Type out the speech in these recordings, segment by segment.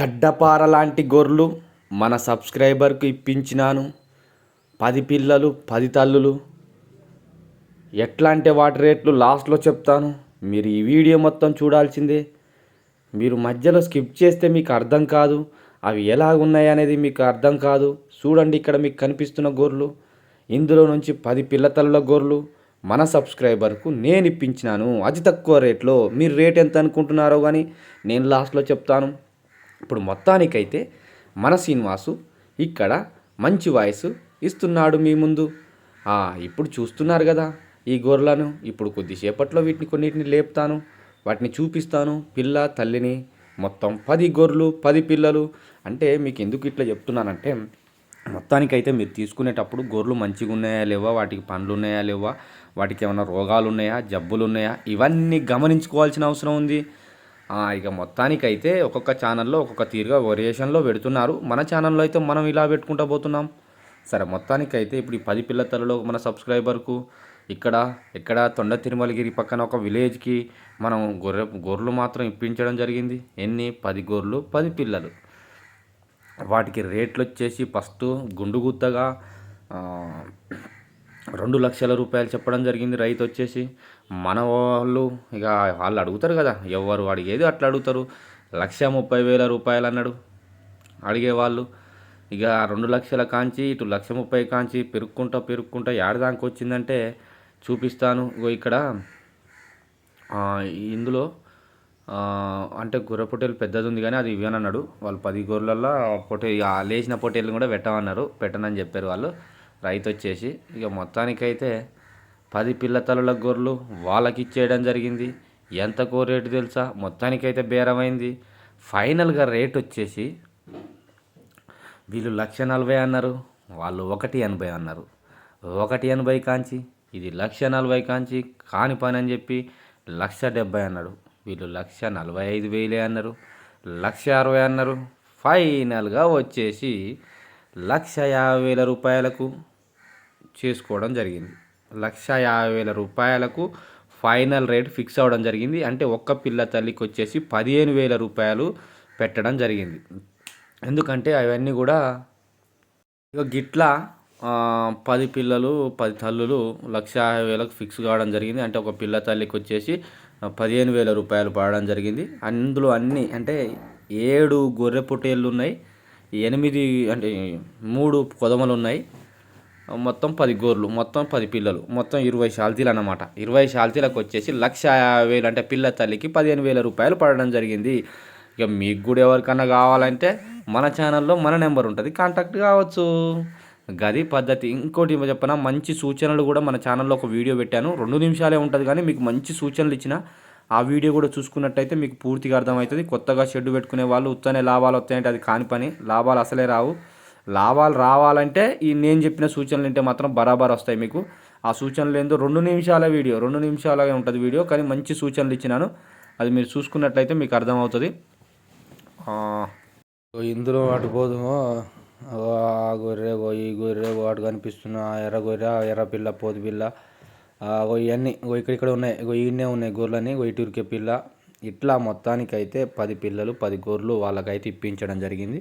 గడ్డపార లాంటి గొర్రెలు మన సబ్స్క్రైబర్కు ఇప్పించినాను. పది పిల్లలు పది తల్లులు. ఎట్లా అంటే వాటి రేట్లు లాస్ట్లో చెప్తాను. మీరు ఈ వీడియో మొత్తం చూడాల్సిందే. మీరు మధ్యలో స్కిప్ చేస్తే మీకు అర్థం కాదు. అవి ఎలా ఉన్నాయి అనేది మీకు అర్థం కాదు. చూడండి ఇక్కడ మీకు కనిపిస్తున్న గొర్రెలు. ఇందులో నుంచి పది పిల్లతల్లుల గొర్రెలు మన సబ్స్క్రైబర్కు నేను ఇప్పించినాను. అతి తక్కువ రేట్లో. మీరు రేట్ ఎంత అనుకుంటున్నారో కానీ నేను లాస్ట్లో చెప్తాను. ఇప్పుడు మొత్తానికైతే మన శ్రీనివాసు ఇక్కడ మంచి వాయిస్ ఇస్తున్నాడు మీ ముందు. ఇప్పుడు చూస్తున్నారు కదా ఈ గొర్రెలను. ఇప్పుడు కొద్దిసేపట్లో వీటిని కొన్నిటిని లేపుతాను. వాటిని చూపిస్తాను. పిల్ల తల్లిని మొత్తం పది గొర్రెలు పది పిల్లలు. అంటే మీకు ఎందుకు ఇట్లా చెప్తున్నానంటే మొత్తానికైతే మీరు తీసుకునేటప్పుడు గొర్రెలు మంచిగా ఉన్నాయా లేవా? వాటికి పండ్లు ఉన్నాయా లేవా? వాటికి ఏమైనా రోగాలు ఉన్నాయా? జబ్బులు ఉన్నాయా? ఇవన్నీ గమనించుకోవాల్సిన అవసరం ఉంది. ఇక మొత్తానికైతే ఒక్కొక్క ఛానల్లో ఒక్కొక్క తీరుగా వేరియేషన్లో పెడుతున్నారు. మన ఛానల్లో అయితే మనం ఇలా పెట్టుకుంటూ పోతున్నాం. సరే మొత్తానికైతే ఇప్పుడు ఈ పది పిల్ల తలలో మన సబ్స్క్రైబర్కు ఇక్కడ ఇక్కడ తొండ తిరుమలగిరి పక్కన ఒక విలేజ్కి మనం గొర్రె గొర్రెలు మాత్రం ఇప్పించడం జరిగింది. ఎన్ని? పది గొర్రెలు పది పిల్లలు. వాటికి రేట్లు వచ్చేసి ఫస్ట్ గుండు గుత్తగా రెండు లక్షల రూపాయలు చెప్పడం జరిగింది రైతు వచ్చేసి. మన వాళ్ళు ఇక వాళ్ళు అడుగుతారు కదా ఎవరు అడిగేది అట్లా అడుగుతారు. లక్ష ముప్పై వేల రూపాయలు అన్నాడు అడిగేవాళ్ళు ఇక రెండు లక్షల కాంచి ఇటు లక్ష ముప్పై కాంచి పెరుక్కుంటా పెరుక్కుంటా ఏడదానికి వచ్చిందంటే చూపిస్తాను. ఇక్కడ ఇందులో అంటే గొర్రె పొట్టేలు పెద్దది ఉంది కానీ అది ఇవ్వనన్నాడు. వాళ్ళు పది గొర్రెలలో పొట్టే ఇక లేచిన పొట్టేలు కూడా పెట్టమన్నారు పెట్టనని చెప్పారు వాళ్ళు. రైతు వచ్చేసి ఇక మొత్తానికైతే పది పిల్ల తలల గొర్రెలు వాళ్ళకి ఇచ్చేయడం జరిగింది ఎంతకో రేటు తెలుసా? మొత్తానికైతే బేరమైంది. ఫైనల్గా రేట్ వచ్చేసి వీళ్ళు లక్ష నలభై అన్నారు. వాళ్ళు ఒకటి ఎనభై అన్నారు. ఒకటి ఎనభై కాంచి ఇది లక్ష నలభై కాంచి కాని పని అని చెప్పి లక్ష డెబ్బై అన్నాడు. వీళ్ళు లక్ష నలభై ఐదు వేలే అన్నారు. లక్ష అరవై అన్నారు. ఫైనల్గా వచ్చేసి లక్ష యాభై వేల రూపాయలకు చేసుకోవడం జరిగింది. లక్ష యాభై వేల రూపాయలకు ఫైనల్ రేట్ ఫిక్స్ అవ్వడం జరిగింది. అంటే ఒక్క పిల్ల తల్లికి వచ్చేసి పదిహేను వేల రూపాయలు పెట్టడం జరిగింది. ఎందుకంటే అవన్నీ కూడా ఇక గిట్లా పది పిల్లలు పది తల్లులు లక్ష యాభై వేలకు ఫిక్స్ కావడం జరిగింది. అంటే ఒక పిల్ల తల్లికి వచ్చేసి పదిహేను వేల రూపాయలు పడడం జరిగింది. అందులో అన్నీ అంటే ఏడు గొర్రె పొట్టేళ్ళు ఉన్నాయి. ఎనిమిది అంటే మూడు కొదమలు ఉన్నాయి. మొత్తం పది గోర్లు మొత్తం పది పిల్లలు మొత్తం ఇరవై శాల్తీలు అన్నమాట. ఇరవై శాల్తీలకు వచ్చేసి లక్ష యాభై వేలు అంటే పిల్ల తల్లికి పదిహేను వేల రూపాయలు పడడం జరిగింది. ఇక మీకు కూడా ఎవరికన్నా కావాలంటే మన ఛానల్లో మన నెంబర్ ఉంటుంది కాంటాక్ట్ కావచ్చు. గది పద్ధతి ఇంకోటి చెప్పిన మంచి సూచనలు కూడా మన ఛానల్లో ఒక వీడియో పెట్టాను. రెండు నిమిషాలే ఉంటుంది కానీ మీకు మంచి సూచనలు ఇచ్చిన ఆ వీడియో కూడా చూసుకున్నట్టయితే మీకు పూర్తిగా అర్థమవుతుంది. కొత్తగా షెడ్ పెట్టుకునే వాళ్ళు ఉత్తనే లాభాలు వస్తాయంటే అది కాని పని లాభాలు అసలే రావు. లాభాలు రావాలంటే ఈ నేను చెప్పిన సూచనలు అంటే మాత్రం బరాబర్ వస్తాయి మీకు. ఆ సూచనలు ఏందో రెండు నిమిషాల వీడియో రెండు నిమిషాలే ఉంటుంది వీడియో కానీ మంచి సూచనలు ఇచ్చినాను. అది మీరు చూసుకున్నట్లయితే మీకు అర్థమవుతుంది. ఇందులో అటు పోదుమో. ఆ గొర్రె ఈ గొర్రె అటు కనిపిస్తున్న. ఆ ఎర్ర గొర్రె ఆ ఎర్ర పిల్ల పోతు పిల్ల. ఇవన్నీ ఇక్కడ ఇక్కడ ఉన్నాయి. గో ఈయనే ఉన్నాయి గొర్రెలని. గో ఇటు ఉరికే పిల్ల. ఇట్లా మొత్తానికైతే పది పిల్లలు పది గొర్రెలు వాళ్ళకైతే ఇప్పించడం జరిగింది.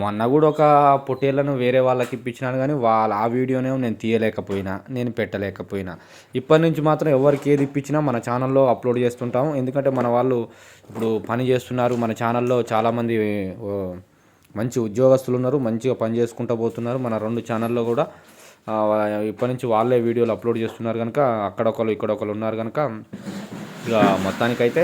మొన్న కూడా ఒక పొట్టేళ్ళను వేరే వాళ్ళకి ఇప్పించినాను కానీ వాళ్ళ ఆ వీడియోనే నేను తీయలేకపోయినా నేను పెట్టలేకపోయినా. ఇప్పటి నుంచి మాత్రం ఎవరికి ఏది ఇప్పించినా మన ఛానల్లో అప్లోడ్ చేస్తుంటాము ఎందుకంటే మన వాళ్ళు ఇప్పుడు పని చేస్తున్నారు. మన ఛానల్లో చాలామంది మంచి ఉద్యోగస్తులు ఉన్నారు. మంచిగా పని చేసుకుంటూ పోతున్నారు. మన రెండు ఛానల్లో కూడా ఇప్పటి నుంచి వాళ్ళే వీడియోలు అప్లోడ్ చేస్తున్నారు కనుక అక్కడ ఒకరు ఇక్కడ ఒకరు ఉన్నారు కనుక ఇక మొత్తానికైతే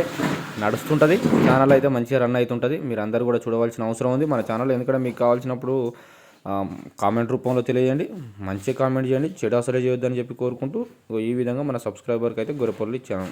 నడుస్తుంటుంది. ఛానల్ అయితే మంచిగా రన్ అవుతుంటుంది మీరు అందరూ కూడా చూడవలసిన అవసరం ఉంది. మన ఛానల్ ఎందుకంటే మీకు కావాల్సినప్పుడు కామెంట్ రూపంలో తెలియజేయండి. మంచిగా కామెంట్ చేయండి. చెడు అసలే చేయొద్దని చెప్పి కోరుకుంటూ ఈ విధంగా మన సబ్స్క్రైబర్కి అయితే గొర్రెపొర్లు ఇచ్చాను.